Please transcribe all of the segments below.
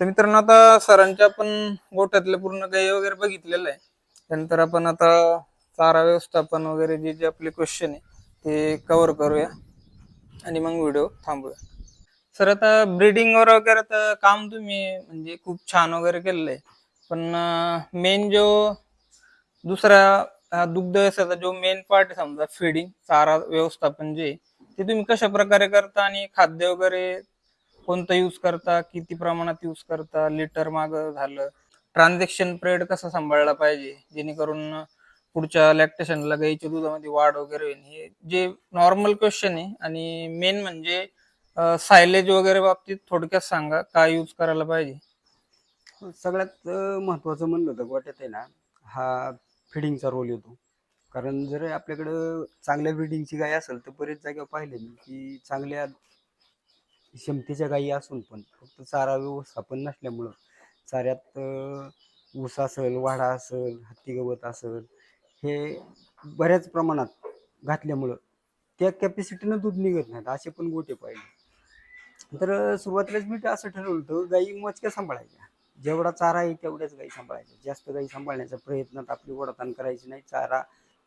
तर मित्रांनो आता सरांच्या आपण गोठ्यातले पूर्ण गाई वगैरे बघितलेलं आहे. त्यानंतर आपण आता चारा व्यवस्थापन वगैरे जे जे आपले क्वेश्चन आहे ते कव्हर करूया आणि मग व्हिडिओ थांबूया. सर आता ब्रिडिंगवर वगैरे तर काम तुम्ही म्हणजे खूप छान वगैरे केलेलं आहे. पण मेन जो दुसरा दुग्ध व्यवसायाचा जो मेन पार्ट आहे समजा फिडिंग चारा व्यवस्थापन जे आहे, ते तुम्ही कशा प्रकारे करता आणि खाद्य वगैरे कोणतं यूज करता किती प्रमाणात यूज करता लिटर माग झालं. ट्रान्झॅक्शन पिरियड कसा सांभाळला पाहिजे? जेणेकरून पुढच्या लॅक्टेशनला गाईच्या दुधामध्ये वाढ वगैरे होईल. हे जे नॉर्मल क्वेश्चन आहे आणि मेन म्हणजे सायलेज वगैरे बाबतीत थोडक्यात सांगा काय यूज करायला पाहिजे? सगळ्यात महत्वाचं म्हणलं तर गोट्यात आहे ना हा फिडिंगचा रोल येतो. कारण जर आपल्याकडं चांगल्या ब्रिडिंगची गाय असेल तर बरेच जागा पाहिले मी की चांगल्या क्षमतेच्या गायी असून पण फक्त चारा व्यवस्थापन नसल्यामुळं चाऱ्यात ऊस असेल वाडा असेल हत्ती गवत असेल हे बऱ्याच प्रमाणात घातल्यामुळं त्या कॅपॅसिटीनं दूध निघत नाहीत असे पण गोटे पाहिजे तर सुरुवातीलाच मी असं ठरवलं होतं गाई मोजक्या सांभाळायच्या. जेवढा चारा आहे तेवढ्याच गाई सांभाळायच्या. जास्त गाई सांभाळण्याचा प्रयत्नात आपली वडताण करायची नाही. चारा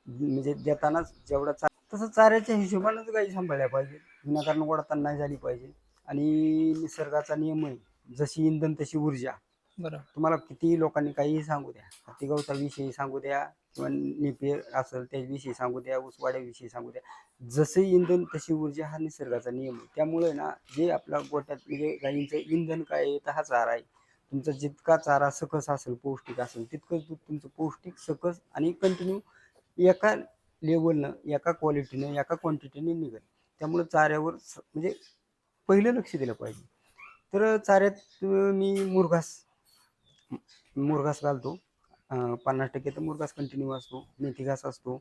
म्हणजे देतानाच जेवढा चा तसं चाऱ्याच्या हिशोबानंच गाई सांभाळल्या पाहिजे विनाकारण वडताण नाही झाली पाहिजे आणि निसर्गाचा नियम आहे जशी इंधन तशी ऊर्जा. बरं तुम्हाला किती लोकांनी काहीही सांगू द्या. हत्तीगावचा विषयी सांगू द्या किंवा निपेर असेल त्याविषयी सांगू द्या ऊसवाड्याविषयी सांगू द्या. जसं इंधन तशी ऊर्जा हा निसर्गाचा नियम आहे. त्यामुळे ना जे आपल्या गोट्यात म्हणजे गायींचं इंधन काय आहे तर हा चारा आहे. तुमचा जितका चारा सकस असेल पौष्टिक असेल तितकंच दूध तुमचं पौष्टिक सकस आणि कंटिन्यू एका लेवलनं एका क्वालिटीनं एका क्वांटिटीने निघेल. त्यामुळे चाऱ्यावर स- म्हणजे पहिलं लक्ष दिलं पाहिजे. तर चाऱ्यात मी मुरघास मुरघास घालतो. पन्नास टक्के तर मुरघास कंटिन्यू असतो. मेथी घास असतो.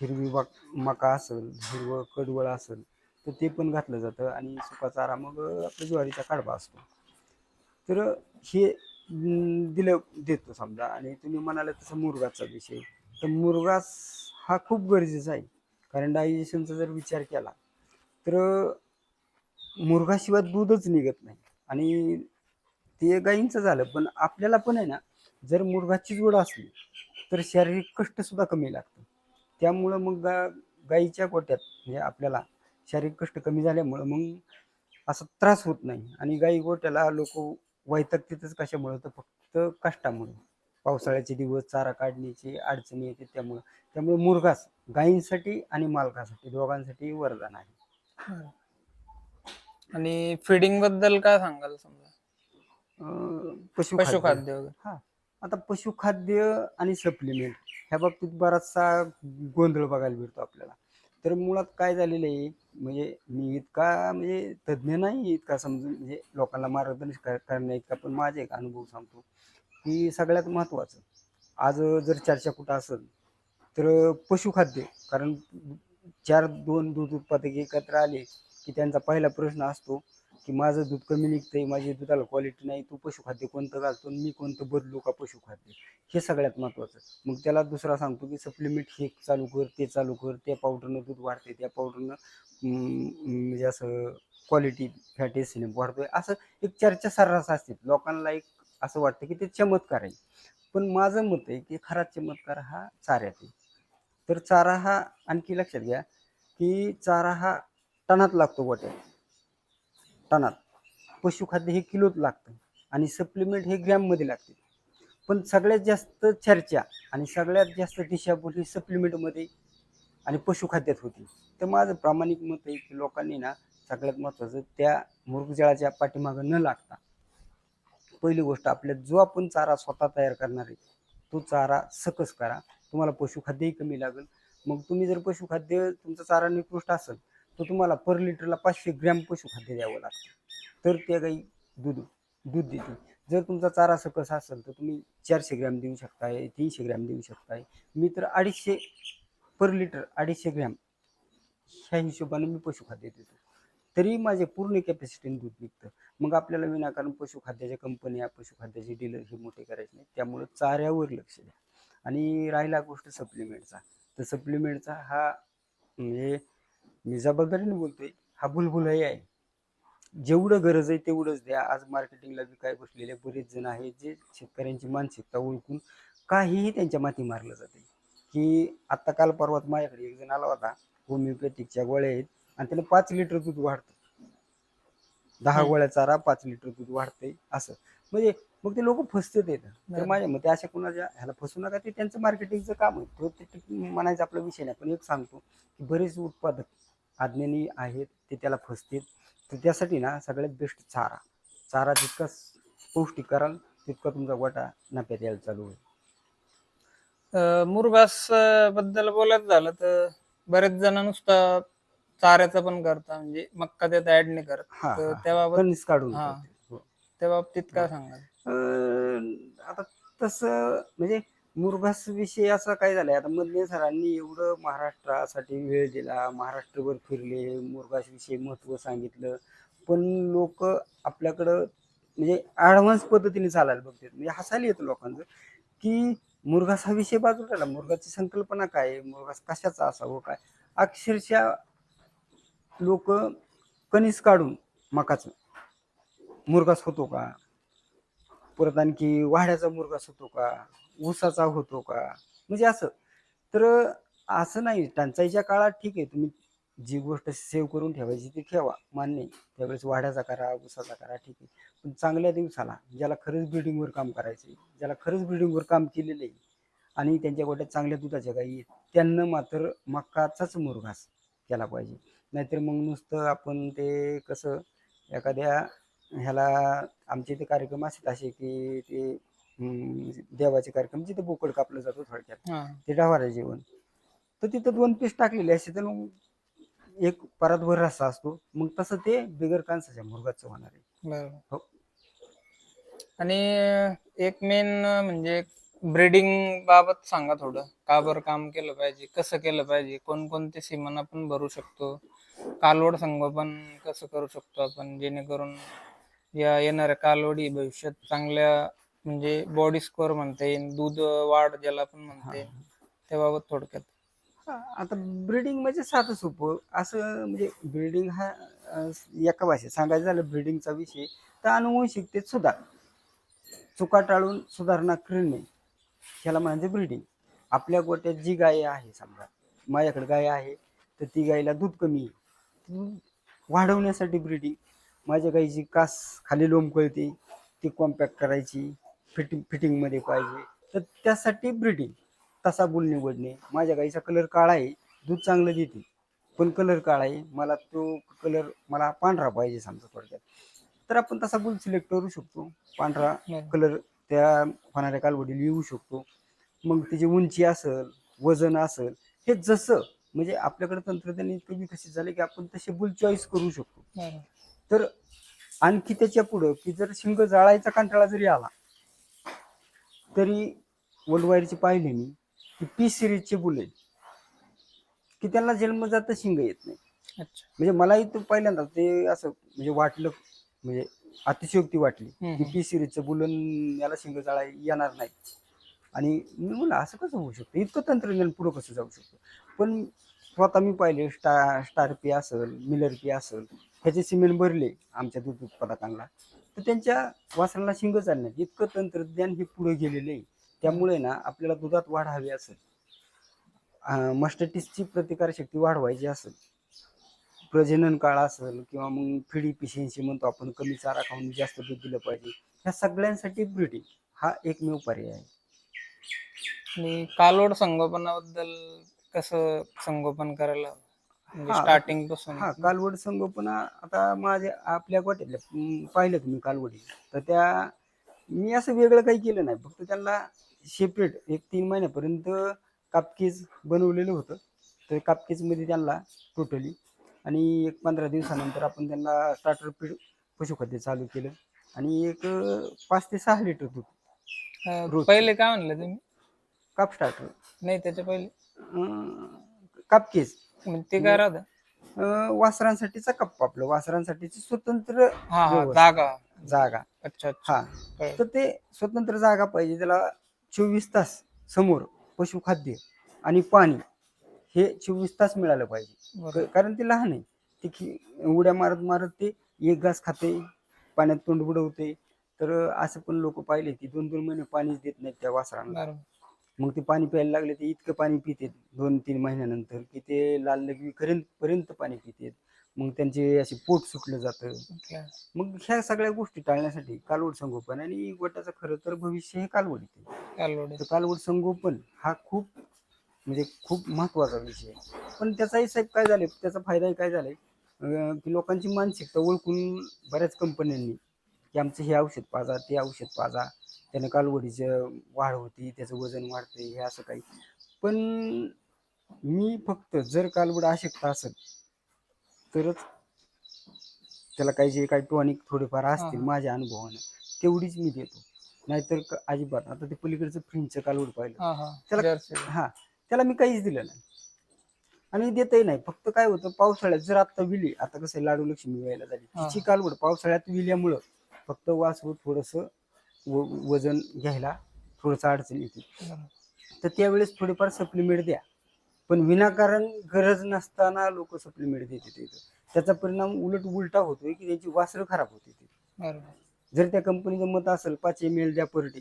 हिरवी वाक मका असेल हिरवं कडवळ असेल तर ते पण घातलं जातं आणि सुका चारा मग आपला ज्वारीचा काढवा असतो. तर हे दिलं देतो समजा. आणि तुम्ही म्हणाले तसं मुरगाचा विषय. तर मुरगास हा खूप गरजेचा आहे. कारण डायजेशनचा जर विचार केला तर मुरघाशिवाय दूधच निघत नाही. आणि ते गाईंचं झालं पण आपल्याला पण आहे ना जर मुरघाची जोड असली तर शारीरिक कष्ट सुद्धा कमी लागतं. त्यामुळं मग गा गाईच्या गोट्यात म्हणजे आपल्याला शारीरिक कष्ट कमी झाल्यामुळं मग असा त्रास होत नाही. आणि गाई गोट्याला लोक वैतकतेतच कशामुळं तर फक्त कष्टामुळे. पावसाळ्याचे दिवस चारा काढण्याची अडचणी येते त्यामुळं. त्यामुळे मुरघास गायींसाठी आणि मालकासाठी दोघांसाठी वरदान आहे. आणि फिडिंगबद्दल काय सांगाल समजा? अं, पशुखाद्य. पशुखाद्य वगैरे. हा. आता पशुखाद्य आणि सप्लिमेंट ह्या बाबतीत बराचसा गोंधळ बघायला मिळतो आपल्याला. तर मुळात काय झालेलं आहे म्हणजे मी इतका म्हणजे तज्ज्ञ नाही इतका समजून म्हणजे लोकांना मार्गदर्शन कर- करण्या इतका पण माझा एक अनुभव सांगतो की सगळ्यात महत्त्वाचं आज जर चर्चा कुठं असेल तर पशुखाद्य कारण चार दोन दूध उत्पादक एकत्र आले की त्यांचा पहिला प्रश्न असतो की माझं दूध कमी निघतंय माझ्या दुधाला क्वालिटी नाही तू पशुखाद्य कोणतं घालतो आणि मी कोणतं बदलू का पशुखाद्य? हे सगळ्यात महत्त्वाचं. मग त्याला दुसरा सांगतो की सप्लिमेंट हे चालू कर ते चालू कर त्या पावडरनं दूध वाढते त्या पावडरनं म्हणजे असं क्वालिटी फॅटी एसिड वाढतोय. असं एक चर्चा सर्रास असते. लोकांना एक असं वाटतं की ते चमत्कार आहे. पण माझं मत आहे की खरा चमत्कार हा चाऱ्यात आहे. तर चारा हा आणखी लक्षात घ्या की चारा हा टनात लागतो गोट्या. टनात. पशुखाद्य हे किलोत लागतं. आणि सप्लिमेंट हे ग्रॅममध्ये लागते. पण सगळ्यात जास्त चर्चा आणि सगळ्यात जास्त दिशाभूल ही सप्लिमेंटमध्ये आणि पशुखाद्यात होती. तर माझं प्रामाणिक मत आहे की लोकांनी ना सगळ्यात महत्त्वाचं त्या मृगजळाच्या पाठीमागं न लागता पहिली गोष्ट आपल्या जो आपण चारा स्वतः तयार करणार आहे तो चारा सकस करा. तुम्हाला पशुखाद्यही कमी लागेल. मग तुम्ही जर पशुखाद्य तुमचा चारा निकृष्ट असेल तर तुम्हाला पर लिटरला पाचशे ग्रॅम पशुखाद्य द्यावं लागतं. तर त्या गाई दूध दूध देते जर तुमचा चारा सकस असेल तर तुम्ही चारशे ग्रॅम देऊ शकताय तीनशे ग्रॅम देऊ शकताय. मी तर अडीचशे पर लिटर अडीचशे ग्रॅम ह्या हिशोबाने मी पशुखाद्य देतो. तरी माझे पूर्ण कॅपॅसिटीने दूध निघतं. मग आपल्याला विनाकारण पशुखाद्याच्या कंपन्या पशुखाद्याचे डीलर हे मोठे करायचे नाही त्यामुळं चाऱ्यावर लक्ष द्या. आणि राहिला गोष्ट सप्लिमेंटचा तर सप्लिमेंटचा हा म्हणजे मी जबाबदारीने बोलतोय हा बुलबुलही आहे. जेवढं गरज आहे तेवढंच द्या. आज मार्केटिंगला बी काय बसलेले बरेच जण आहेत जे शेतकऱ्यांची मानसिकता ओळखून काहीही त्यांच्या माती मारलं जाते की आत्ता काल परवात माझ्याकडे एक जण आला होता होमिओपॅथिकच्या गोळ्या आहेत आणि त्याला पाच लिटर दूध वाढतं. दहा. गोळ्या चारा पाच लिटर दूध वाढतंय असं. म्हणजे मग ते लोक फसतात येतं तर. माझ्या मते अशा कोणाच्या ह्याला फसू नका. ते त्यांचं मार्केटिंगचं काम आहे. ते म्हणायचा आपला विषय नाही. पण एक सांगतो की बरेच उत्पादक अज्ञानी आहेत ते त्याला फसतील. तर त्यासाठी ना सगळ्यात बेस्ट चारा. चारा जितका पौष्टिक कराल तितका तुमचा गोटा नफ्यात यायला चालू होईल. मुरघासबद्दल बोलायचं झालं तर बरेच जण नुसता चाऱ्याचं पण करता म्हणजे मक्का त्यात ऍड नाही करत. हा तर हा. त्याबाबत कणीस काढून हा. हो. त्या बाबतीत काय सांगाल? अं, आता तसं म्हणजे मुरघास विषय असा काय झालाय? आता मधले सरांनी एवढं महाराष्ट्रासाठी वेळ दिला महाराष्ट्रभर फिरले मुरघास विषयी महत्त्व सांगितलं. पण लोक आपल्याकडं म्हणजे ॲडव्हान्स पद्धतीने चालायला बघतात. म्हणजे हसायला येतं लोकांचं की मुरघास हा विषय बाजूला राहिला. मुरघाची संकल्पना काय मुरघास कशाचा असावं? काय? अक्षरशः लोक कणीस काढून मकाचं. मुरघास होतो का? परत आणखी वाड्याचा मुरगा होतो का? ऊसाचा होतो का? म्हणजे असं. तर असं नाही. टंचाईच्या काळात ठीक आहे. तुम्ही जी गोष्ट सेव्ह करून ठेवायची ती ठेवा. मान्य त्यावेळेस वाड्याचा करा ऊसाचा करा ठीक आहे. पण चांगल्या दिवसाला ज्याला खरंच ब्रिडिंगवर काम करायचं आहे ज्याला खरंच ब्रिडिंगवर काम केलेलं आहे आणि त्यांच्या गोट्यात चांगल्या दुधाच्या गाई त्यांना मात्र मक्काचाच मुरघास केला पाहिजे. नाहीतर मग नुसतं आपण ते कसं एखाद्या ह्याला आमचे इथे कार्यक्रम असतात असे की ते देवाचे कार्यक्रम जिथे बोकड कापलं जातो थोडक्यात हा. ते डवारा जेवण. तर तिथं दोन पीस टाकलेले असते तर मग एक परातभर रस्सा असतो मग तसं ते बिगर कांसाच्या मुरगाचं होणार आहे. बरोबर हो. आणि एक मेन म्हणजे ब्रीडिंग बाबत सांगा थोडं. का बरं काम केलं पाहिजे कसं केलं पाहिजे कोणकोणते सीमन आपण भरू शकतो कालवड संगोपन कसं करू शकतो आपण जेणेकरून या येणाऱ्या कालवडी भविष्यात चांगल्या म्हणजे बॉडी स्कोअर म्हणता येईल दूध वाढ ज्याला आपण म्हणता येईल त्याबाबत थोडक्यात. हा, आता ब्रीडिंग म्हणजे साधं सोपं. असं म्हणजे ब्रीडिंग हा एका भाषेत सांगायचं झालं ब्रीडिंगचा विषय तर अनुवंशिकतेत सुधार. चुका टाळून सुधारणा करणे ह्याला म्हणजे ब्रीडिंग आपल्या गोट्यात जी गाय आहे समजा माझ्याकडे गाय आहे तर ती गायीला दूध कमी वाढवण्यासाठी ब्रीडिंग माझ्या गाईची कास खाली लोंबकळते ती कॉम्पॅक्ट करायची फिटिंग फिटिंगमध्ये पाहिजे. तर त्यासाठी ब्रीडिंग तसा बुल निवडणे. माझ्या गाईचा कलर काळा आहे दूध चांगलं देते. पण कलर काळा आहे मला तो कलर मला पांढरा पाहिजे समजा थोडक्यात. तर आपण तसा बुल सिलेक्ट करू शकतो. पांढरा. कलर त्या होणाऱ्या कालवडीला येऊ शकतो. मग त्याची उंची असेल वजन असेल हे जसं म्हणजे आपल्याकडे तंत्रज्ञान इतकं विकसित झाले की आपण तसे बुल चॉईस करू शकतो. तर आणखी त्याच्या पुढं की जर शिंग जाळायचा कंटाळा जरी आला तरी वर्ल्ड वाईडचे पाहिले मी की पी सिरीजचे बुले की त्यांना जन्मजात शिंग येत नाही. अच्छा. म्हणजे मलाही तो पहिल्यांदा ते असं म्हणजे वाटलं म्हणजे अतिशयोक्ती वाटली की. पी सिरीजचं बुलन याला शिंग जाळा येणार नाही. आणि मी म्हणलं असं कसं होऊ शकतं? इतकं तंत्रज्ञान पुढं कसं जाऊ शकतं? पण स्वतः मी पाहिले स्टार स्टार पी असेल मिलर पी असेल ह्याचे सिमेंट भरले आमच्या दूध उत्पादकांना तर त्यांच्या वासराला शिंग चालणार. इतकं तंत्रज्ञान हे पुढे गेलेलं आहे. त्यामुळे ना आपल्याला दुधात वाढ हवी असेल. मस्टटिसची प्रतिकारशक्ती वाढवायची असेल. प्रजनन काळ असेल किंवा मग फिडी पिशियन्सी म्हणतो आपण कमी चारा खाऊन जास्त दूध दिलं पाहिजे. ह्या सगळ्यांसाठी ब्रिडिंग हा एकमेव पर्याय आहे. आणि कालोड संगोपनाबद्दल कसं संगोपन करायला म्हणजे हा, स्टार्टिंगपासून. हा कालवड संगोपना आता माझ्या आपल्या गोट्यातल्या अं, पाहिलं तुम्ही कालवडी. तर त्या मी असं वेगळं काही केलं नाही. फक्त त्यांना सेपरेट एक तीन महिन्यापर्यंत कापकीज बनवलेलं होतं. तर कापकीजमध्ये त्यांना टोटली आणि एक पंधरा दिवसानंतर आपण त्यांना स्टार्टर पीड पशुखाद्य चालू केलं. आणि एक अं, पाच ते सहा लिटर दूध अं, रोज. पहिले काय म्हणलं तुम्ही? काप स्टार्टर नाही त्याच्या पहिले. कापकीज. म्हणजे ते काय राहतं? अं, वासरांसाठीचा कप्पा आपलं. वासरांसाठीची स्वतंत्र हा हा व्यवस्था. जागा. जागा. अच्छा अच्छा. हा. कळलं. तर ते स्वतंत्र जागा पाहिजे. त्याला चोवीस तास समोर पशुखाद्य आणि पाणी हे चोवीस तास मिळालं पाहिजे. बरोबर. क- कारण ते लहान आहे. ते खी- उड्या मारत मारत ते एक घास खाते पाण्यात तोंड बुडवते. तर असं पण लोक पाहिले की दोन दोन महिने पाणीच देत नाहीत त्या वासरांना. बरोबर. मग ते पाणी प्यायला लागले ते इतकं पाणी पिते दोन तीन महिन्यानंतर की ते लाल लगवी पर्यंत पर्यंत पाणी पितेत. मग त्यांचे असे पोट सुटलं जातं. मग ह्या सगळ्या गोष्टी टाळण्यासाठी कालवड संगोपन आणि गोट्याचं खरं तर भविष्य हे कालवड आहे कालवडी संगोपन हा खूप म्हणजे खूप महत्त्वाचा विषय आहे. पण त्याचाही साहेब काय झाले त्याचा फायदाही काय झालाय? की लोकांची मानसिकता ओळखून बऱ्याच कंपन्यांनी की आमचं हे औषध पाजा ते औषध पाजा. त्यानं कालवडीचं वाढ होती त्याचं वजन वाढते हे असं काही. पण मी फक्त जर कालवड अशक्त असेल तरच त्याला काही जे काही टॉनिक थोडेफार असतील. माझ्या अनुभवानं तेवढीच मी देतो. नाहीतर अजिबात. आता ते पलीकडचं फ्रींजचं कालवड पाहिलं. त्याला- हा त्याला मी काहीच दिलं नाही. आणि देतही नाही. फक्त काय होतं पावसाळ्यात जर आता विली आता कसं लाडू लक्ष्मी व्हायला झाली. तिची कालवड पावसाळ्यात विल्यामुळं फक्त वासरू थोडस वजन घ्यायला थोडस अडचण येते. तर त्यावेळेस थोडेफार सप्लिमेंट द्या. पण विनाकारण गरज नसताना लोक सप्लिमेंट देते तिथं त्याचा परिणाम उलट उलटा होतोय की त्यांची वासरं खराब होते ती. जर त्या कंपनीचं मत असेल पाच एम एल द्या पर डे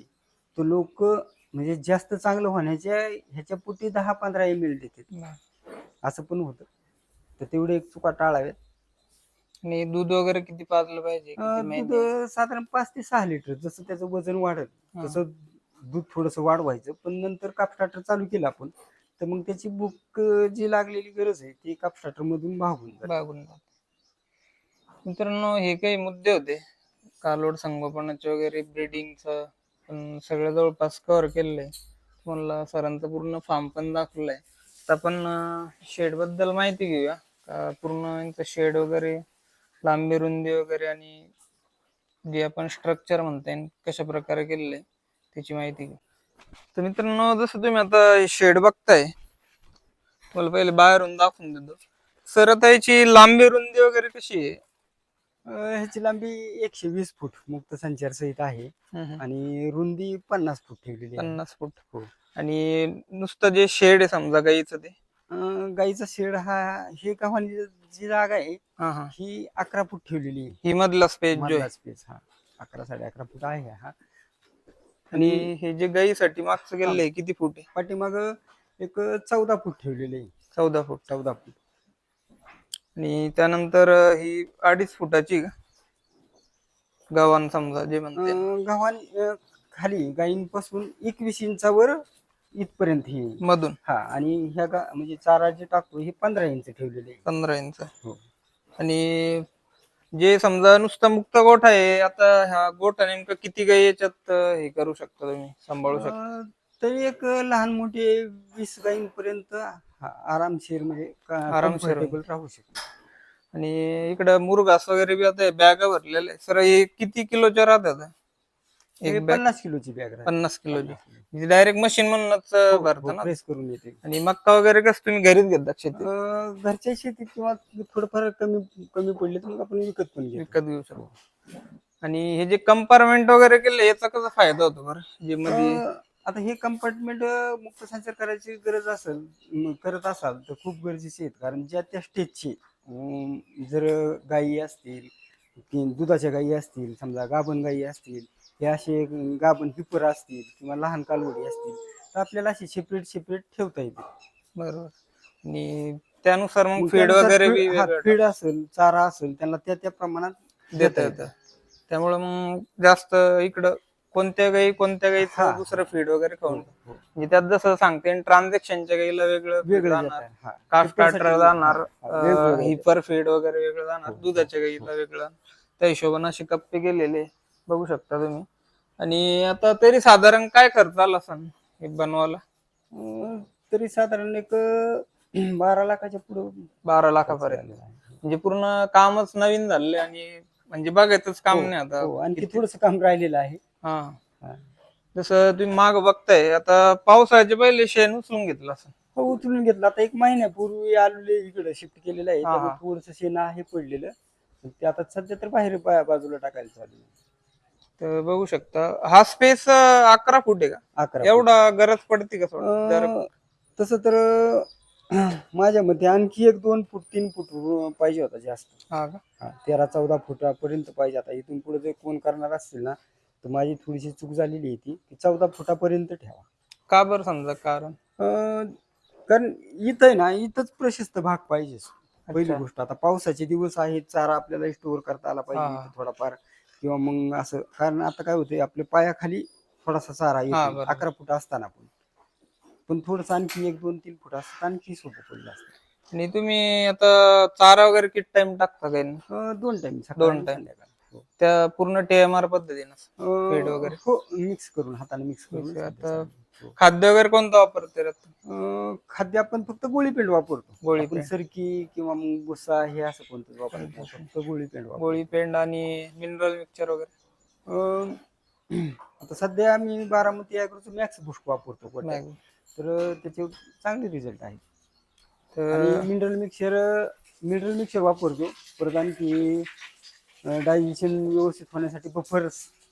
तर लोक म्हणजे जास्त चांगलं होण्याच्या ह्याच्या पोटी दहा पंधरा एम एल देतात. असं पण होतं. तर तेवढे एक चुका टाळाव्यात. आणि दूध वगैरे किती पाजलं पाहिजे किती अं, महिने? दूध साधारण पाच ते सहा लिटर जसं त्याचं वजन वाढत हा. तसं दूध थोडंसं वाढवायचं पण नंतर काप स्टार्टर चालू केलं आपण तर मग त्याची बुक जी लागलेली गरज आहे ती काप स्टार्टर मधून भागून जाते. बागून जाते. मित्रांनो हे काही मुद्दे होते कालोड संगोपनाचे वगैरे ब्रिडिंगचं पण सगळं जवळपास कव्हर केलेलं आहे तुम्हाला सरांचं पूर्ण फार्म पण दाखवलंय तर आपण शेडबद्दल माहिती घेऊया का पूर्ण यांचं शेड वगैरे लांबी रुंदी वगैरे आणि जे आपण स्ट्रक्चर म्हणताय कशा प्रकारे केलेलं आहे त्याची माहिती घेऊ तर मित्रांनो जसं तुम्ही आता शेड बघताय मला पहिले बाहेरून दाखवून देतो. सर आता याची लांबी रुंदी वगैरे कशी आहे? ह्याची लांबी एकशे वीस फूट मुक्त संचार सहित आहे. आणि रुंदी पन्नास फूट ठेवलेली आहे. पन्नास फूट. हो. आणि नुसतं जे शेड आहे समजा गाईचं ते. अं, गाईचा शेड हा हे गव्हाणी जी जागा आहे हा हा. ही अकरा फूट ठेवलेली आहे. ही मधला स्पेस जो आहे. स्पेस हा. अकरा साडे अकरा फूट आहे हा. आणि हे जे गाईसाठी मागचं गेलेलं आहे किती फूट आहे? पाठीमाग एक चौदा फूट ठेवलेले आहे. चौदा फूट. चौदा फूट. आणि त्यानंतर अं, ही अडीच फुटाची का गव्हाण समजा जे म्हणते. अं, गव्हाणी अं, खाली गायींपासून एकवीस इंचावर इथपर्यंत ही. मधून. हा आणि ह्या गा म्हणजे चारा जे टाकतो हे पंधरा इंच ठेवलेले. आहे पंधरा इंच. हो. आणि जे समजा नुसतं मुक्त गोठा आहे आता ह्या गोठा नेमकं किती गाई याच्यात अं, हे करू शकता तुम्ही? सांभाळू शकता? अं, तरी एक लहान मोठे वीस गायींपर्यंत हा, आरामशीर म्हणजे आरामशीर comfortable राहू शकतो. आणि इकडं मुरघास वगैरे बी आता बॅगा भरलेले सर हे किती किलोच्या राहतात? एक बॅग. पन्नास किलोची बॅग राहते. पन्नास किलोची. डायरेक्ट मशीन म्हणूनच भरतं ना? प्रेस करून येते. आणि मक्का वगैरे कसं तुम्ही घरीच घेता शेतीत? अं, घरच्या शेतीत किंवा थोडंफार कमी कमी पडले तर मग आपण विकत पण घेतो. विकत घेऊ शकतो. आणि हे जे कंपार्टमेंट वगैरे केले याचा कसा फायदा होतो बरं? जे मध्ये अं, आता हे कंपार्टमेंट मुक्त संचार करायची गरज असेल म, करत असाल तर खूप गरजेचे आहेत. कारण ज्या त्या स्टेजची जर गायी असतील की दुधाच्या गायी असतील समजा गाभण गायी असतील हे असे गाभण हिपर असतील किंवा लहान कालवडी असतील तर आपल्याला असे सेपरेट सेपरेट ठेवता येते बरोबर आणि त्यानुसार मग फीड वगैरे बी फीड- हा, वेगळं फीड असेल चारा असेल त्यांना त्या त्या प्रमाणात देता येतं त्यामुळे मग जास्त इकडं कोणत्या गाई कोणत्या गाईचं हा. दुसरं फीड वगैरे हो, खाऊन हो. म्हणजे त्यात जसं सांगते ट्रान्झॅक्शनच्या गाईला वेगळं feed वेगळं. हा. कास्ट जाणार हा, हा, वेगवेगळं हिपर फीड वगैरे वेगळं जाणार हो, हो. दुधाच्या गाईला वेगळं त्या हिशोबाने असे कप्पे गेलेले बघू शकता तुम्ही. आणि आता तरी साधारण काय खर्च आला असन हे बनवायला? तरी साधारण एक बारा लाखाच्या पुढे बारा लाखापर्यंत. म्हणजे पूर्ण कामच नवीन झाले आणि म्हणजे बघायचंच काम नाही आता हो, आणखी थोडस काम राहिलेलं आहे. हा. हा. जसं तुम्ही माग बघताय आता पावसाळ्याचे पहिले शेण उचलून घेतलं असं हो उचलून घेतलं. आता एक महिन्यापूर्वी आलेले इकडे शिफ्ट केलेलं आहे. हा, हा. थोडस शेण आहे पडलेलं. ते आता सध्या तर बाहेर बाजूला टाकायला चालू आहे. तर बघू शकता. हा स्पेस अकरा फूट आहे का? अकरा एवढा गरज पडते का थोडं जर अं, तसं तर माझ्या मते आणखी एक दोन फूट तीन फूट रो- पाहिजे होता जास्त. हा का? हा, तेरा चौदा फुटापर्यंत पाहिजे आता. इथून पुढे जर कोण करणार असतील ना तर माझी थोडीशी चूक झालेली आहे ती. की चौदा फुटापर्यंत ठेवा. का बरं समजा कारण? अं, कारण इथं आहे ना इथंच प्रशस्त भाग पाहिजे. पहिली. गोष्ट आता पावसाचे दिवस आहेत चारा आपल्याला स्टोअर करता आला पाहिजे हा. इथं थोडाफार. किंवा मग असं कारण आता काय होतंय आपल्या पायाखाली थोडासा चारा हा, येतो बरोबर. अकरा फूट असताना पण पण थोडस आणखी एक दोन तीन फूट असतं आणखी सोपं पडलं असतं आणि तुम्ही आता चारा वगैरे किती टाइम टाकता काही अं, दोन टाइम दोन time. त्या पूर्ण टीएमआर पद्धतीनं Feed वगैरे? हो मिक्स करून हाताने मिक्स करून आता-. हो. खाद्य वगैरे कोणतं वापरते रे तू? अं, खाद्य आपण फक्त गोळी पेंड वापरतो गोळी आपण पेंड. सरकी किंवा मग भुसा हे असं कोणतं वापरतो? फक्त गोळी पेंड वापरतो गोळी पेंड आणि मिनरल मिक्सचर वगैरे अं, आता सध्या आम्ही बारामती ॲग्रोचं मॅक्स बुस्ट वापरतो. नाही. तर त्याचे चांगले रिझल्ट आहेत तर मिनरल मिक्सर मिनरल मिक्सर वापरतो परत आणखी डायजेशन व्यवस्थित होण्यासाठी Buffer.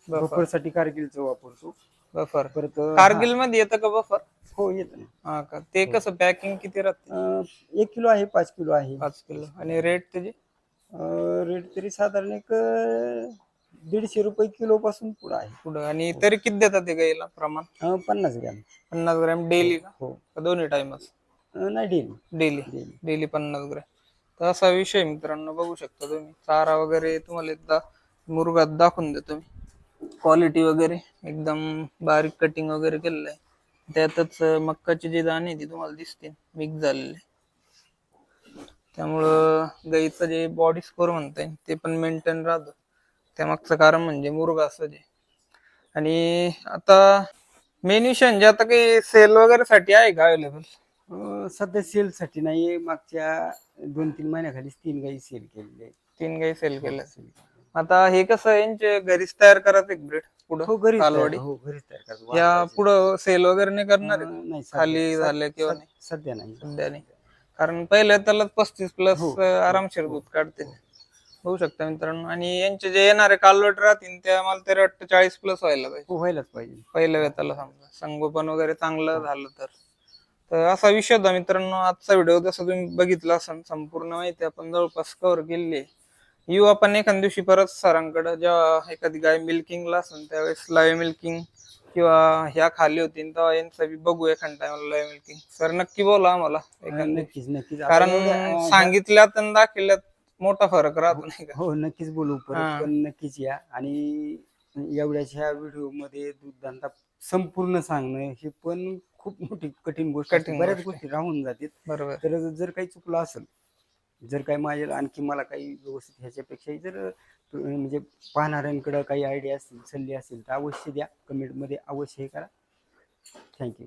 बफरसाठी कारगिलचं वापरतो बफर परत कारगिलमध्ये येतं का बफर हा, हो येतं हा का? ते कसं पॅकिंग किती राहते? एक किलो आहे पाच किलो आहे. पाच किलो. आणि रेट त्याची? रेट तरी साधारण एक अं, दीडशे रुपये किलो पासून पुढे आहे. पुढं. आणि तरी किती देतात ते गाईला प्रमाण? अं, पन्नास ग्रॅम. पन्नास ग्रॅम डेली का? हो का दोन्ही टाइमच अं, नाही डेली डेली डेली डेली पन्नास ग्रॅम. तर असा विषय मित्रांनो बघू शकता तुम्ही. चारा वगैरे तुम्हाला एकदा मुरगात दाखवून देतो मी. क्वालिटी वगैरे एकदम बारीक कटिंग वगैरे केलेलं आहे. त्यातच मक्काचे जे दाणे आहे ते तुम्हाला दिसतील मिक्स झालेले. त्यामुळं गाईचं जे बॉडी स्कोर म्हणताय ते पण मेंटेन राहतं. त्यामागचं कारण म्हणजे मुरगा असं जे. आणि आता मेन विषय म्हणजे आता काही सेल वगैरे साठी आहे का अवेलेबल अं, सध्या सेल साठी नाही मागच्या दोन तीन महिन्याखालीच तीन गाई सेल केलेले तीन गाई सेल केल्या. आता हे कसं आहे, यांचे घरीच तयार करायचं एक ब्रेड पुढं हो कालवडी. हो घरीच तयार करतो. या. पुढं सेल वगैरे नाही करणार आहेत? अं, नाही सध्या- खाली झालं किंवा सध्या- नाही? सध्या नाही. सध्या नाही. कारण पहिल्या त्याला पस्तीस प्लस हो, आरामशीर दूध काढते. होऊ शकतं मित्रांनो. आणि यांचे जे येणारे कालवट राहतील त्या मला तरी वाटतं चाळीस प्लस व्हायला पाहिजे. हो व्हायलाच पाहिजे. पहिल्या वेताला समजा. संगोपन वगैरे चांगलं झालं तर. तर असा विषय होता मित्रांनो. आजचा व्हिडिओ जसं तुम्ही बघितला असाल संपूर्ण माहिती आपण जवळपास कव्हर केलेली आहे. येऊ आपण एखाद्या दिवशी परत सरांकडे जेव्हा एखादी गाय मिल्किंगला असेल त्यावेळेस लाईव्ह मिल्किंग किंवा ह्या खाली होतील तेव्हा यांचं बी बघू एखाद्या टायमाला लाईव्ह मिल्किंग सर नक्की बोला आम्हाला एखाद्या. नक्कीच नक्कीच. कारण सांगितल्यात आणि दाखवल्यात मोठा फरक राहतो नाही का? हो नक्कीच बोलू हा. परत पण नक्कीच या. आणि एवढ्याच्या व्हिडिओमध्ये दूध धंदा संपूर्ण सांगणं हे पण खूप मोठी कठीण गोष्ट असते. कठीण बऱ्याच गोष्ट गोष्टी राहून जातात. बरोबर. तर जर काही चुकलं असेल जर काही माझ्या आणखी मला काही व्यवस्थित ह्याच्यापेक्षाही जर तु- म्हणजे पाहणाऱ्यांकडं काही आयडिया असतील सल्ले असतील तर अवश्य द्या. कमेंटमध्ये अवश्य हे करा. थँक्यू